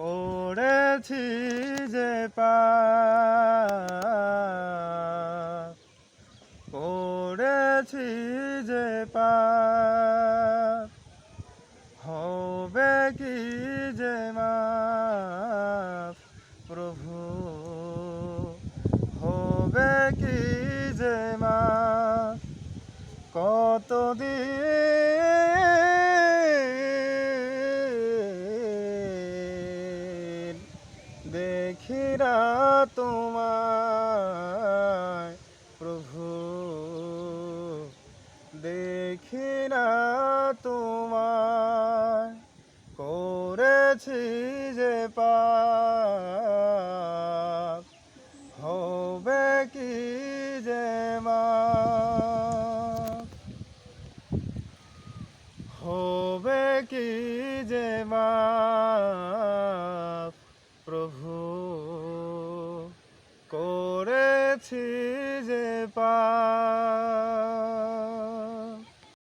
করেছি যে করেছি যে হবে কি যে মাফ প্রভু হবে কি যে মাফ কতদিন না তোমায়, প্রভু। দেখি না তোমায়, করেছি যে পাপ, হবে কি যে মাপ? হবে কি যে মাপ, প্রভু? করেছি যে পাপ।